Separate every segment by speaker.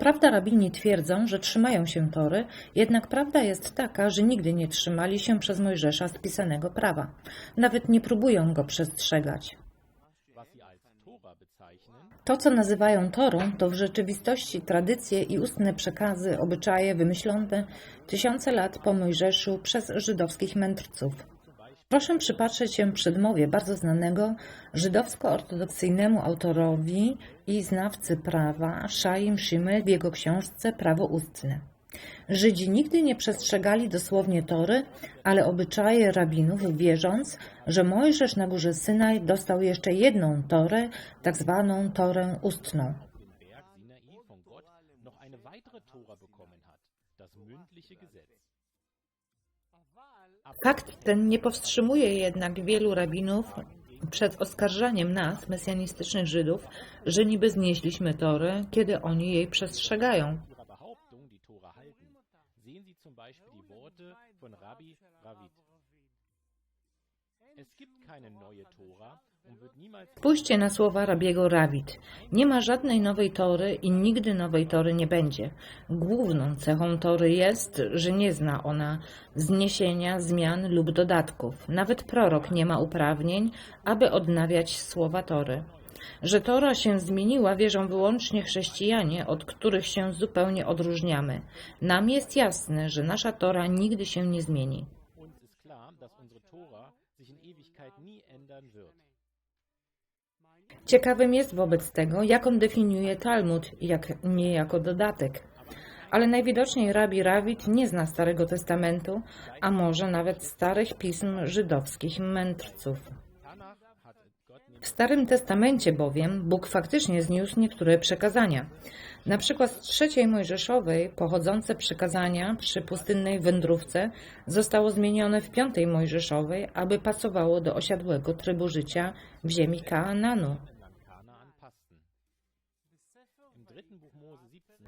Speaker 1: prawda rabini twierdzą, że trzymają się Tory, jednak prawda jest taka, że nigdy nie trzymali się przez Mojżesza spisanego prawa. Nawet nie próbują go przestrzegać. To, co nazywają Torą, to w rzeczywistości tradycje i ustne przekazy, obyczaje wymyślone tysiące lat po Mojżeszu przez żydowskich mędrców. Proszę przypatrzeć się przedmowie bardzo znanego żydowsko-ortodoksyjnemu autorowi i znawcy prawa Shaim Shimel w jego książce Prawo ustne. Żydzi nigdy nie przestrzegali dosłownie Tory, ale obyczaje rabinów, wierząc, że Mojżesz na górze Synaj dostał jeszcze jedną Torę, tak zwaną Torę ustną.
Speaker 2: das mündliche Gesetz.
Speaker 1: Fakt ten nie powstrzymuje jednak wielu rabinów przed oskarżaniem nas, mesjanistycznych Żydów, że niby znieśliśmy Torę, kiedy oni jej przestrzegają.
Speaker 2: Von Rabbi Ravid. Es gibt keine neue Tora und wird niemals
Speaker 1: Spójrzcie na słowa rabiego Rawit. Nie ma żadnej nowej tory i nigdy nowej tory nie będzie. Główną cechą tory jest, że nie zna ona zniesienia, zmian lub dodatków. Nawet prorok nie ma uprawnień, aby odnawiać słowa tory. Że Tora się zmieniła, wierzą wyłącznie chrześcijanie, od których się zupełnie odróżniamy. Nam jest jasne, że nasza Tora nigdy się nie zmieni.
Speaker 2: uns ist klar, dass unsere Tora sich in Ewigkeit nie ändern wird.
Speaker 1: Ciekawym jest wobec tego, jak on definiuje Talmud, jak nie jako dodatek. Ale najwidoczniej Rabi Rawit nie zna Starego Testamentu, a może nawet starych pism żydowskich mędrców. W Starym Testamencie bowiem Bóg faktycznie zniósł niektóre przekazania. Na przykład z trzeciej Mojżeszowej pochodzące przekazania przy pustynnej wędrówce zostało zmienione w piątej Mojżeszowej, aby pasowało do osiadłego trybu życia w ziemi Kaananu.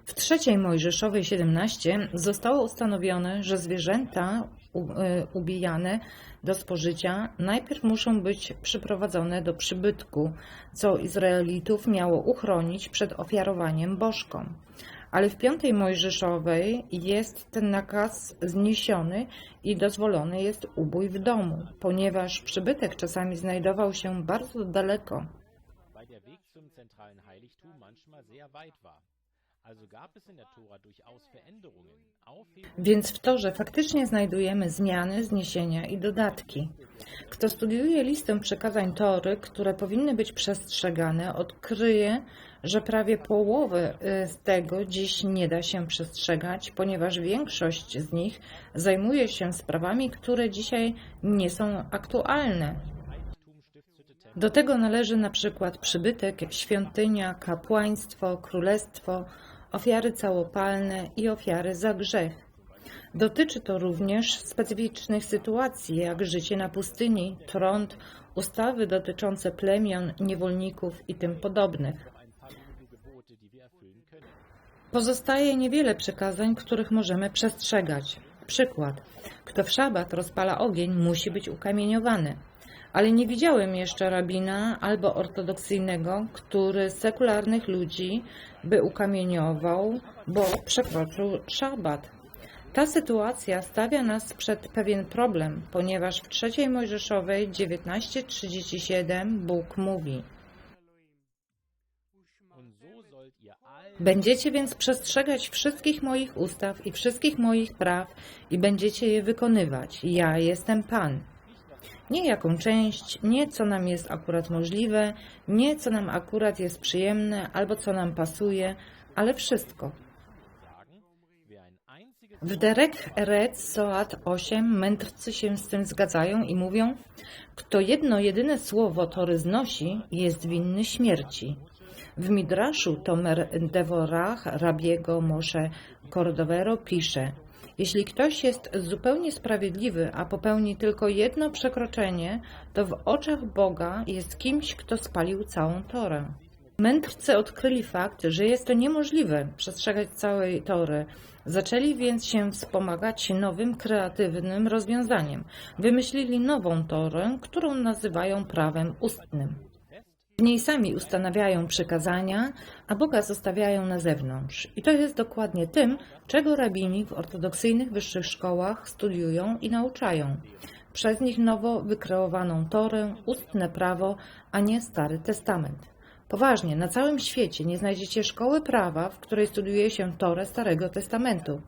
Speaker 1: W trzeciej Mojżeszowej 17 zostało ustanowione, że zwierzęta y, ubijane do spożycia najpierw muszą być przyprowadzone do przybytku, co Izraelitów miało uchronić przed ofiarowaniem bożkom. Ale w piątej Mojżeszowej jest ten nakaz zniesiony i dozwolony jest ubój w domu, ponieważ przybytek czasami znajdował się bardzo daleko.
Speaker 2: Der Weg zum zentralen Heiligtum manchmal sehr weit war. Also gab es in der Tora durchaus Veränderungen,
Speaker 1: Więc w Torze faktycznie znajdujemy zmiany, zniesienia i dodatki. Kto studiuje listę przekazań Tory, które powinny być przestrzegane, odkryje, że prawie połowę y, z tego dziś nie da się przestrzegać, ponieważ większość z nich zajmuje się sprawami, które dzisiaj nie są aktualne. Do tego należy na przykład przybytek, świątynia, kapłaństwo, królestwo, ofiary całopalne i ofiary za grzech. Dotyczy to również specyficznych sytuacji, jak życie na pustyni, trąd, ustawy dotyczące plemion, niewolników i tym podobnych. Pozostaje niewiele przykazań, których możemy przestrzegać. Przykład. Kto w szabat rozpala ogień, musi być ukamieniowany. Ale nie widziałem jeszcze rabina albo ortodoksyjnego, który sekularnych ludzi by ukamieniował, bo przekroczył szabat. Ta sytuacja stawia nas przed pewien problem, ponieważ w trzeciej Mojżeszowej 19:37 Bóg mówi: Będziecie więc przestrzegać wszystkich moich ustaw i wszystkich moich praw i będziecie je wykonywać. Ja jestem Pan. Nie jaką część, nie co nam jest akurat możliwe, nie co nam akurat jest przyjemne albo co nam pasuje, ale wszystko. W Derek Eretz Soat 8 mędrcy się z tym zgadzają i mówią, kto jedno jedyne słowo Tory znosi, jest winny śmierci. W Midraszu Tomer Devorach Rabiego Moshe Cordovero pisze, jeśli ktoś jest zupełnie sprawiedliwy, a popełni tylko jedno przekroczenie, to w oczach Boga jest kimś, kto spalił całą Torę. Mędrcy odkryli fakt, że jest to niemożliwe przestrzegać całej tory. Zaczęli więc się wspomagać nowym, kreatywnym rozwiązaniem. Wymyślili nową torę, którą nazywają prawem ustnym. W niej sami ustanawiają przykazania, a Boga zostawiają na zewnątrz. I to jest dokładnie tym, czego rabini w ortodoksyjnych wyższych szkołach studiują i nauczają. Przez nich nowo wykreowaną Torę, ustne prawo, a nie Stary Testament. Poważnie, na całym świecie nie znajdziecie szkoły prawa, w której studiuje się Torę Starego Testamentu.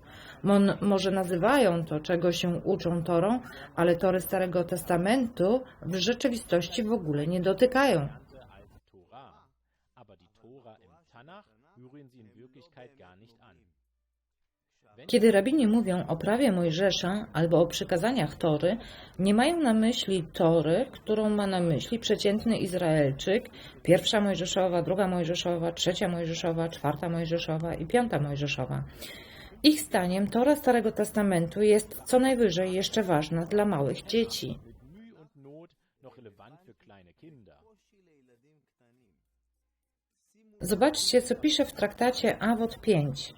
Speaker 1: Mon, może nazywają to, czego się uczą Torą, ale Tory Starego Testamentu w rzeczywistości w ogóle nie dotykają.
Speaker 2: Tora im Tanach rühren sie in Wirklichkeit gar nicht an.
Speaker 1: Kiedy rabini mówią o prawie Mojżesza albo o przykazaniach Tory, nie mają na myśli Tory, którą ma na myśli przeciętny Izraelczyk, pierwsza Mojżeszowa, druga Mojżeszowa, trzecia Mojżeszowa, czwarta Mojżeszowa i piąta Mojżeszowa. Ich zdaniem Tora Starego Testamentu jest co najwyżej jeszcze ważna dla małych dzieci.
Speaker 2: mit Mühe und Not noch relevant für kleine Kinder.
Speaker 1: Zobaczcie, co pisze w traktacie Awot 5.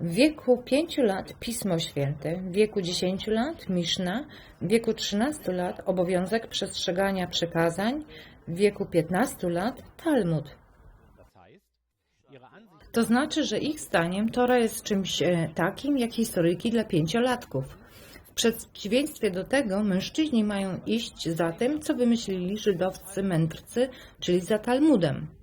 Speaker 1: W wieku 5 lat Pismo Święte, w wieku 10 lat Miszna, w wieku 13 lat obowiązek przestrzegania przykazań, w wieku 15 lat Talmud. To znaczy, że ich zdaniem Tora jest czymś e, takim jak historyjki dla pięciolatków. W przeciwieństwie do tego mężczyźni mają iść za tym, co wymyślili żydowscy mędrcy, czyli za Talmudem.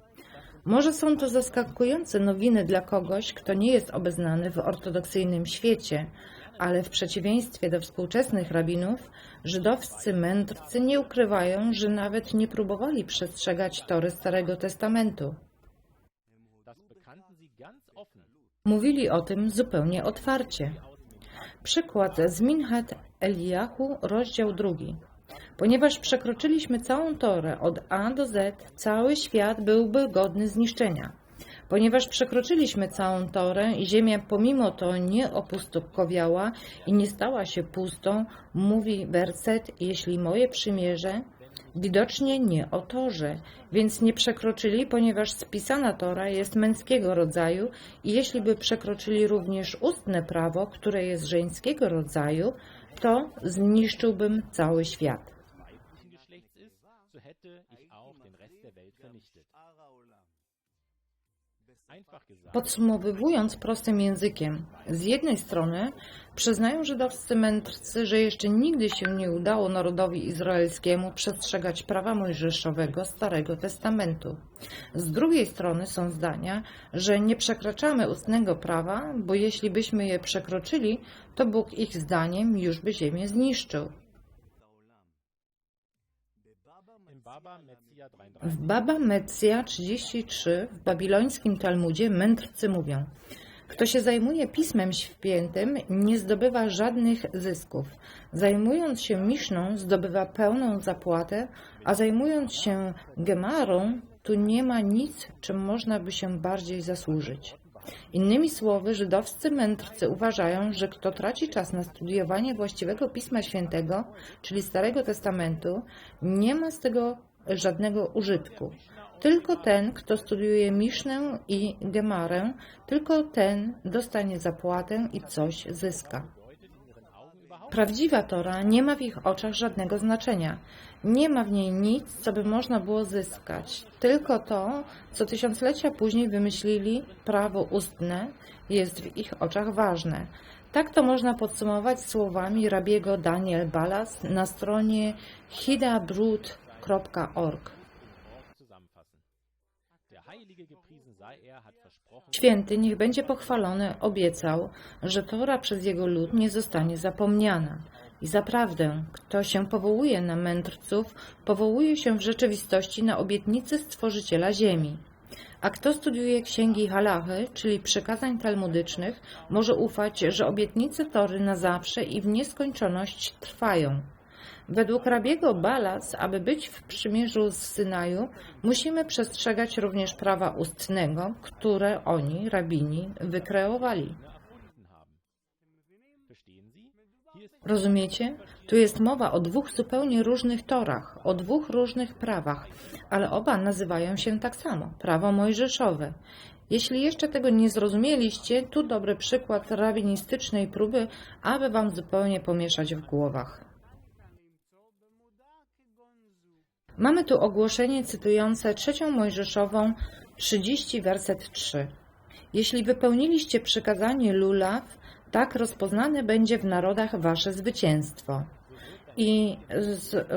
Speaker 1: Może są to zaskakujące nowiny dla kogoś, kto nie jest obeznany w ortodoksyjnym świecie, ale w przeciwieństwie do współczesnych rabinów, żydowscy mędrcy nie ukrywają, że nawet nie próbowali przestrzegać Tory Starego Testamentu. Mówili o tym zupełnie otwarcie. Przykład z Minchat Eliahu, rozdział drugi. Ponieważ przekroczyliśmy całą Torę od A do Z, cały świat byłby godny zniszczenia. Ponieważ przekroczyliśmy całą Torę i ziemia pomimo to nie opustkowiała i nie stała się pustą, mówi werset, jeśli moje przymierze, widocznie nie o Torze, więc nie przekroczyli, ponieważ spisana Tora jest męskiego rodzaju i jeśli by przekroczyli również ustne prawo, które jest żeńskiego rodzaju, to zniszczyłbym cały świat. Podsumowując prostym językiem, z jednej strony przyznają żydowscy mędrcy, że jeszcze nigdy się nie udało narodowi izraelskiemu przestrzegać prawa mojżeszowego Starego Testamentu. Z drugiej strony są zdania, że nie przekraczamy ustnego prawa, bo jeśli byśmy je przekroczyli, to Bóg ich zdaniem już by ziemię zniszczył.
Speaker 2: im Baba Metzia 33
Speaker 1: W Baba Mecja 33 w babilońskim Talmudzie mędrcy mówią: Kto się zajmuje Pismem Świętym, nie zdobywa żadnych zysków. Zajmując się Miszną, zdobywa pełną zapłatę, a zajmując się Gemarą, tu nie ma nic, czym można by się bardziej zasłużyć. Innymi słowy, żydowscy mędrcy uważają, że kto traci czas na studiowanie właściwego Pisma Świętego, czyli Starego Testamentu, nie ma z tego żadnego użytku. Tylko ten, kto studiuje Misznę i Gemarę, tylko ten dostanie zapłatę i coś zyska. Prawdziwa Tora nie ma w ich oczach żadnego znaczenia. Nie ma w niej nic, co by można było zyskać. Tylko to, co tysiąclecia później wymyślili, prawo ustne, jest w ich oczach ważne. Tak to można podsumować słowami rabiego Daniel Balas na stronie hidabrut.org. Święty, niech będzie pochwalony, obiecał, że Tora przez jego lud nie zostanie zapomniana. I zaprawdę, kto się powołuje na mędrców, powołuje się w rzeczywistości na obietnicy Stworzyciela Ziemi. A kto studiuje księgi Halachy, czyli przykazań talmudycznych, może ufać, że obietnice Tory na zawsze i w nieskończoność trwają. Według rabiego Balas, aby być w przymierzu z Synaju, musimy przestrzegać również prawa ustnego, które oni, rabini, wykreowali. Rozumiecie? Tu jest mowa o dwóch zupełnie różnych torach, o dwóch różnych prawach, ale oba nazywają się tak samo prawo mojżeszowe. Jeśli jeszcze tego nie zrozumieliście, tu dobry przykład rabinistycznej próby, aby wam zupełnie pomieszać w głowach. Mamy tu ogłoszenie cytujące trzecią Mojżeszową 30, werset 3. Jeśli wypełniliście przykazanie lulaw, tak rozpoznane będzie w narodach wasze zwycięstwo. I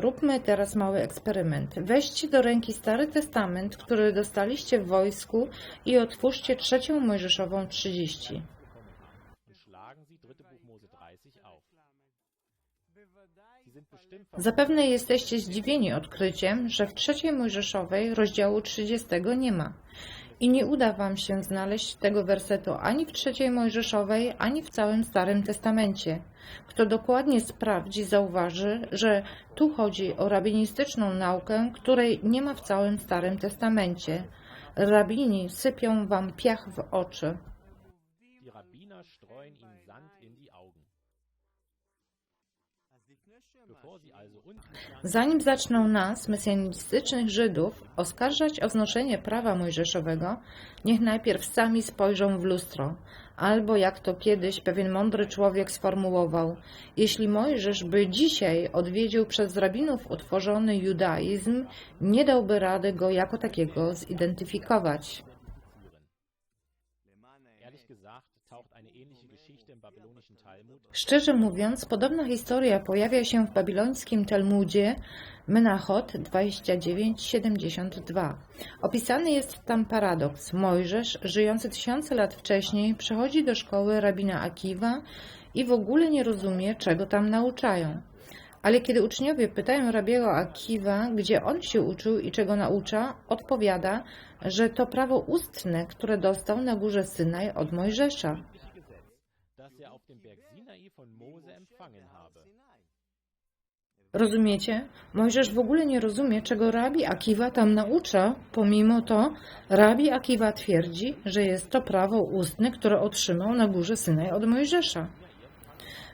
Speaker 1: zróbmy teraz mały eksperyment. Weźcie do ręki Stary Testament, który dostaliście w wojsku i otwórzcie trzecią Mojżeszową 30.
Speaker 2: und schlagen Sie 3. Buch Mose 30 auf. Sie sind bestimmt
Speaker 1: Zapewne jesteście zdziwieni odkryciem, że w trzeciej Mojżeszowej rozdziału 30 nie ma. I nie uda wam się znaleźć tego wersetu ani w trzeciej Mojżeszowej, ani w całym Starym Testamencie. Kto dokładnie sprawdzi, zauważy, że tu chodzi o rabinistyczną naukę, której nie ma w całym Starym Testamencie. Rabini sypią wam piach w oczy. Zanim zaczną nas, mesjanistycznych Żydów, oskarżać o znoszenie prawa mojżeszowego, niech najpierw sami spojrzą w lustro. Albo jak to kiedyś pewien mądry człowiek sformułował, jeśli Mojżesz by dzisiaj odwiedził przez rabinów utworzony judaizm, nie dałby rady go jako takiego zidentyfikować. Szczerze mówiąc, podobna historia pojawia się w babilońskim Talmudzie Menachot 29:72. Opisany jest tam paradoks. Mojżesz, żyjący tysiące lat wcześniej, przychodzi do szkoły rabina Akiwa i w ogóle nie rozumie, czego tam nauczają. Ale kiedy uczniowie pytają rabiego Akiwa, gdzie on się uczył i czego naucza, odpowiada, że to prawo ustne, które dostał na górze Synaj od Mojżesza.
Speaker 2: Auf dem Berg Sinai von Mose empfangen habe.
Speaker 1: Rozumiecie? Mojżesz w ogóle nie rozumie, czego rabi Akiwa tam naucza. Pomimo to rabi Akiwa twierdzi, że jest to prawo ustne, które otrzymał na górze Synaj od Mojżesza.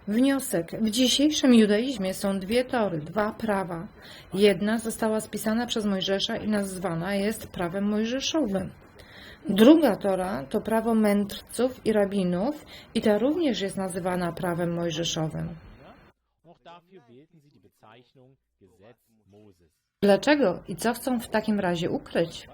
Speaker 1: Wniosek. W dzisiejszym judaizmie są dwie tory, dwa prawa. Jedna została spisana przez Mojżesza i nazwana jest prawem mojżeszowym. Druga Tora to prawo mędrców i rabinów i ta również jest nazywana prawem mojżeszowym. Dlaczego i co chcą w takim razie ukryć?